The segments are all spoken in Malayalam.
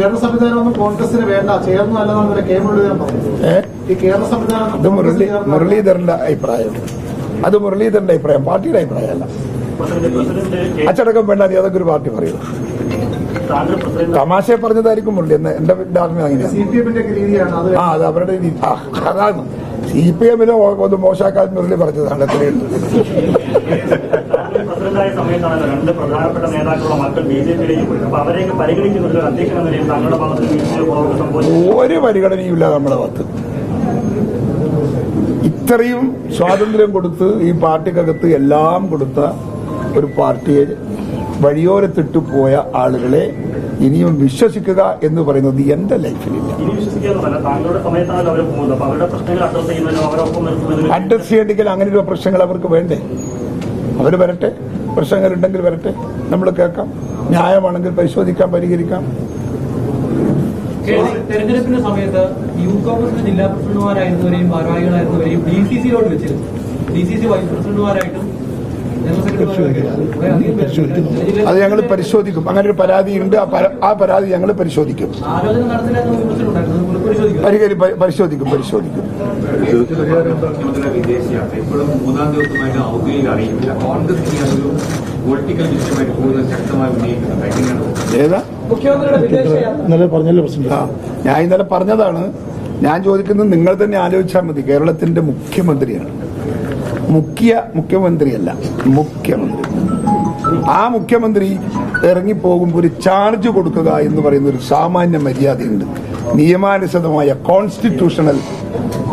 കേരള സംവിധാനമൊന്നും കോൺഗ്രസിന് വേണ്ട. ചേർന്നു അല്ലെന്നാണ് കെ മുരളീധരൻ പറഞ്ഞത്. ഈ കേരള സംവിധാനം മുരളീധരന്റെ അഭിപ്രായം. അത് മുരളീധരന്റെ അഭിപ്രായം. പാർട്ടിയുടെ അഭിപ്രായമല്ല. അച്ചടക്കം വേണ്ട ഏതൊക്കെ അതൊക്കെ ഒരു പാർട്ടി പറയൂ തമാശ പറഞ്ഞതായിരിക്കും മുരളി. എന്ന് എന്റെ ധാരണ അങ്ങനെയാണ് ആ അത് അവരുടെ അതാണ്. സി പി എമ്മിനെ ഒന്ന് മോശമാക്കാൻ മുരളി പറഞ്ഞതാണ് ഒരു പരിഗണനയും ഇല്ല. നമ്മളെ ഭാഗത്ത്. ഇത്രയും സ്വാതന്ത്ര്യം കൊടുത്ത് ഈ പാർട്ടിക്കകത്ത് എല്ലാം കൊടുത്ത ഒരു പാർട്ടിയെ വഴിയോരത്തിട്ട് പോയ ആളുകളെ ഇനിയും വിശ്വസിക്കുക എന്ന് പറയുന്നത് എന്റെ ലൈഫിലില്ല. അഡ്രസ് ചെയ്യണമെങ്കിൽ അങ്ങനെ ഒരു പ്രശ്നങ്ങൾ അവർക്ക് വേണ്ടേ? അവർ വരട്ടെ. പ്രശ്നങ്ങളുണ്ടെങ്കിൽ വരട്ടെ. നമ്മൾ കേൾക്കാം. ന്യായമാണെങ്കിൽ പരിശോധിക്കാം പരിഹരിക്കാം. തെരഞ്ഞെടുപ്പിന്റെ സമയത്ത് യൂത്ത് കോൺഗ്രസിന്റെ ജില്ലാ പ്രസിഡന്റുമാരായിരുന്നവരെയും ഭാരവാഹികളായിരുന്നവരെയും ഡി സി സിയിലോട്ട് വെച്ചിരുന്നു. ഡി സി സി വൈസ് പ്രസിഡന്റുമാരായിട്ടും അത് ഞങ്ങൾ പരിശോധിക്കും. അങ്ങനെ ഒരു പരാതി ഉണ്ട് ആ പരാതി ഞങ്ങൾ പരിശോധിക്കും. പരിഹരി പരിശോധിക്കും പരിശോധിക്കും. ഏതാ? ഇന്നലെ പറഞ്ഞല്ലോ ഞാൻ ഇന്നലെ പറഞ്ഞതാണ്. ഞാൻ ചോദിക്കുന്നത് നിങ്ങൾ തന്നെ ആലോചിച്ചാൽ മതി. കേരളത്തിന്റെ മുഖ്യമന്ത്രിയാണ്. മുഖ്യ മുഖ്യമന്ത്രിയല്ല മുഖ്യമന്ത്രി. ആ മുഖ്യമന്ത്രി ഇറങ്ങിപ്പോകുമ്പോൾ ഒരു ചാർജ് കൊടുക്കുക എന്ന് പറയുന്ന ഒരു സാമാന്യ മര്യാദയുണ്ട്. നിയമാനുസൃതമായ കോൺസ്റ്റിറ്റ്യൂഷണൽ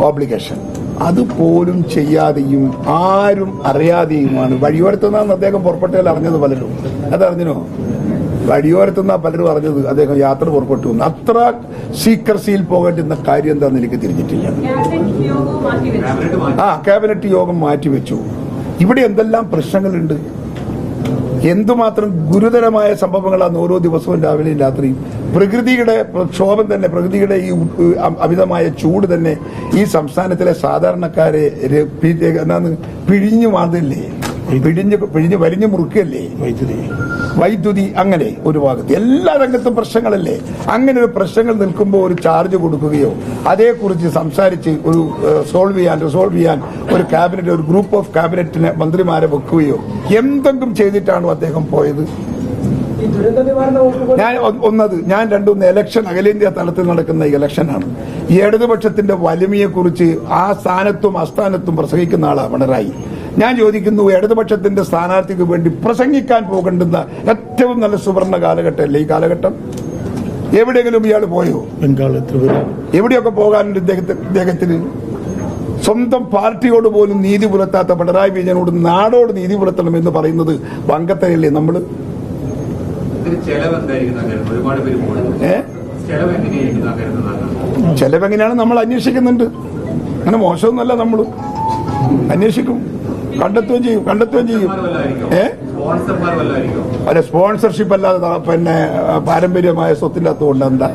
ഓബ്ലിഗേഷൻ അതുപോലും ചെയ്യാതെയും ആരും അറിയാതെയുമാണ് വഴിയോരത്തുനിന്നാണ് അദ്ദേഹം പുറപ്പെട്ടതിൽ അറിഞ്ഞത് പലരും. അതറിഞ്ഞോ വഴിയോരത്തുനിന്നാ പലരും പറഞ്ഞത് അദ്ദേഹം യാത്ര പുറപ്പെട്ടു അത്ര സീക്രസിയിൽ പോകേണ്ടുന്ന കാര്യം എന്താണെന്ന് എനിക്ക് തിരിഞ്ഞിട്ടില്ല. ആ ക്യാബിനറ്റ് യോഗം മാറ്റിവെച്ചു. ഇവിടെ എന്തെല്ലാം പ്രശ്നങ്ങളുണ്ട്? എന്തുമാത്രം ഗുരുതരമായ സംഭവങ്ങളാണ് ഓരോ ദിവസവും രാവിലെയും രാത്രിയും. പ്രകൃതിയുടെ പ്രക്ഷോഭം തന്നെ പ്രകൃതിയുടെ ഈ അമിതമായ ചൂട് തന്നെ ഈ സംസ്ഥാനത്തിലെ സാധാരണക്കാരെ പിഴിഞ്ഞു മാതില്ലേ പിഴിഞ്ഞ് പിഴിഞ്ഞ് വലിഞ്ഞ് മുറുക്കല്ലേ വൈദ്യുതി. വൈദ്യുതി അങ്ങനെ ഒരു ഭാഗത്ത് എല്ലാ രംഗത്തും പ്രശ്നങ്ങളല്ലേ? അങ്ങനെ ഒരു പ്രശ്നങ്ങൾ നിൽക്കുമ്പോൾ ഒരു ചാർജ് കൊടുക്കുകയോ അതേക്കുറിച്ച് സംസാരിച്ച് ഒരു സോൾവ് ചെയ്യാൻ റിസോൾവ് ചെയ്യാൻ ഒരു ക്യാബിനറ്റ് ഒരു ഗ്രൂപ്പ് ഓഫ് ക്യാബിനറ്റിനെ മന്ത്രിമാരെ വെക്കുകയോ എന്തെങ്കിലും ചെയ്തിട്ടാണോ അദ്ദേഹം പോയത്? ഞാൻ ഒന്നത് ഞാൻ രണ്ടൊന്ന് ഇലക്ഷൻ അഖിലേന്ത്യാ തലത്തിൽ നടക്കുന്ന ഇലക്ഷനാണ് ഇടതുപക്ഷത്തിന്റെ വലിമയെക്കുറിച്ച് ആ സ്ഥാനത്തും അസ്ഥാനത്തും പ്രസംഗിക്കുന്ന ആളാണ് പിണറായി. ഞാൻ ചോദിക്കുന്നു ഇടതുപക്ഷത്തിന്റെ സ്ഥാനാർത്ഥിക്ക് വേണ്ടി പ്രസംഗിക്കാൻ പോകേണ്ടുന്ന ഏറ്റവും നല്ല സുവർണ കാലഘട്ടമല്ലേ ഈ കാലഘട്ടം? എവിടെയെങ്കിലും ഇയാൾ പോയോ? എവിടെയൊക്കെ പോകാനുണ്ട് ഇദ്ദേഹത്തെ ഇദ്ദേഹത്തിന്? സ്വന്തം പാർട്ടിയോട് പോലും നീതി പുലർത്താത്ത പിണറായി വിജയനോട് നാടോട് നീതി പുലർത്തണം എന്ന് പറയുന്നത് വങ്കത്തരല്ലേ കരുതുന്നത്? ചെലവെങ്ങനെയാണ് നമ്മൾ അന്വേഷിക്കുന്നുണ്ട്. അങ്ങനെ മോശമൊന്നുമല്ല നമ്മൾ അന്വേഷിക്കും. കണ്ടെത്തുകയും ചെയ്യും കണ്ടെത്തുകയും ചെയ്യും. ഏ? അല്ല സ്പോൺസർഷിപ്പ് അല്ലാതെ പിന്നെ പാരമ്പര്യമായ സ്വത്തിന്റെ അകത്തുകൊണ്ട് എന്താ?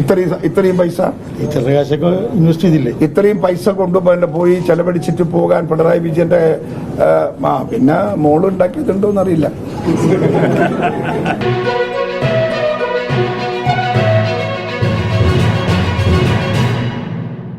ഇത്രയും ഇത്രയും പൈസ? ഇൻവെസ്റ്റ് ചെയ്തില്ലേ? ഇത്രയും പൈസ കൊണ്ടുപോയി പോയി ചെലവഴിച്ചിട്ട് പോകാൻ പിണറായി വിജയന്റെ ആ പിന്നെ മോൾ ഉണ്ടാക്കിയിട്ടുണ്ടോ എന്നറിയില്ല